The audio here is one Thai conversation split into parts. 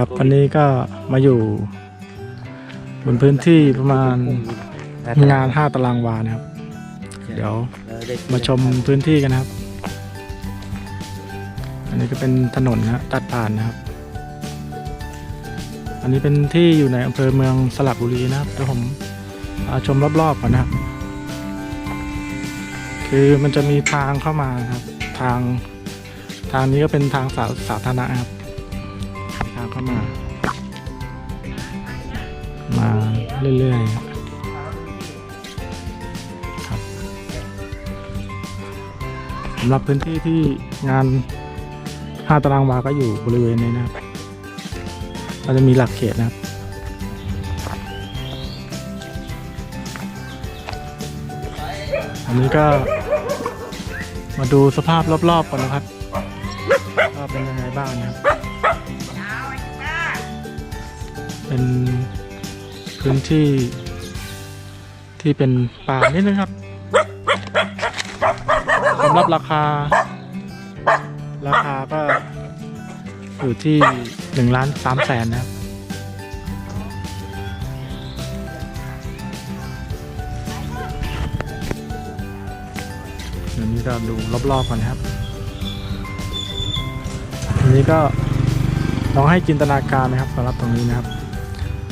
ครับวันนี้ก็มาอยู่ บนพื้นที่ประมาณงาน 5 ตารางวานะครับ เดี๋ยวมาชมพื้นที่กันนะครับ อันนี้ก็เป็นถนนนะตัดผ่านนะครับ อันนี้เป็นที่อยู่ในอำเภอเมืองสระบุรีนะครับเดี๋ยวผมพาชมรอบๆก่อนนะครับ คือมันจะมีทางเข้ามานะครับ ทางทางนี้ก็เป็นทางสาสาธารณะครับ มางเข้ามา มาเรื่อยๆครับสำหรับพื้นที่ที่งาน 5 ตารางวาก็อยู่บริเวณนี้นะครับก็จะมีหลักเขตนะครับอันนี้ก็มาดูสภาพรอบๆก่อนนะครับว่าเป็นยังไงบ้างนะครับ เป็นพื้นที่ที่เป็นป่านิดนึงครับสำหรับราคา ราคาก็อยู่ที่หนึ่งล้านสามแสนนะครับเดี๋ยวนี้ก็ดูรอบๆก่อนนะครับ อันนี้ก็ลองให้จินตนาการนะครับสำหรับตรงนี้นะครับ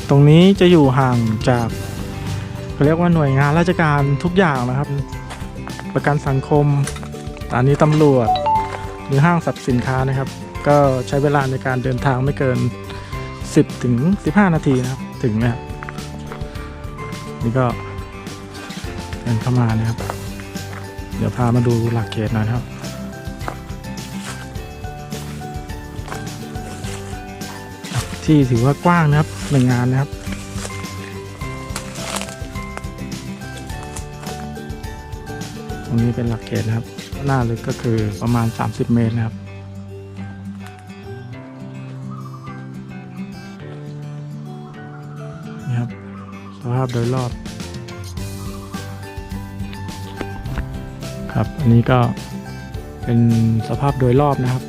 ตรงนี้จะอยู่ห่างจากเขาเรียกว่าหน่วยงานราชการทุกอย่างนะครับ ประกันสังคมสถานีตำรวจ หรือห้างสรรพสินค้านะครับ ก็ใช้เวลาในการเดินทางไม่เกิน 10ถึง15 นาทีนะครับ ถึงนะครับนี่ก็เดินเข้ามานะครับ เดี๋ยวพามาดูหลักเขตหน่อยครับ ที่ถือว่ากว้างนะครับหนึ่งงานนะครับ ตรงนี้เป็นหลักเขตนะครับ หน้าลึกก็คือประมาณ 30 เมตรนะครับนี่ครับสภาพโดยรอบ ครับ อันนี้ก็เป็นสภาพโดยรอบนะครับ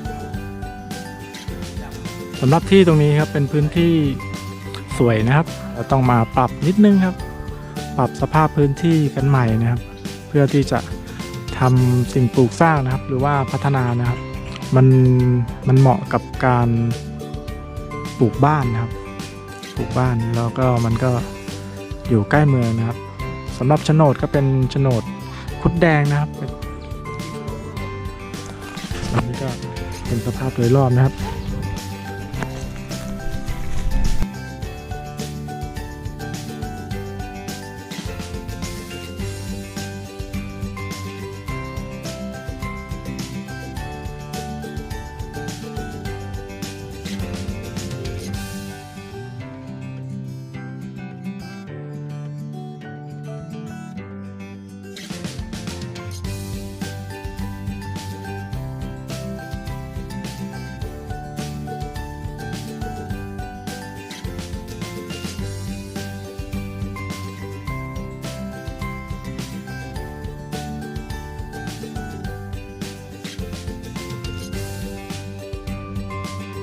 สำหรับที่ตรงนี้ครับเป็นพื้นที่สวยนะครับเราต้องมาปรับนิดนึงครับ ปรับสภาพพื้นที่กันใหม่นะครับ เพื่อที่จะทำสิ่งปลูกสร้างนะครับ หรือว่าพัฒนานะครับ มันมันเหมาะกับการปลูกบ้านนะครับ ปลูกบ้านแล้วก็มันก็อยู่ใกล้เมืองนะครับสำหรับโฉนดก็เป็นโฉนดคุดแดงนะครับอันนี้ก็เป็นสภาพโดยรอบนะครับ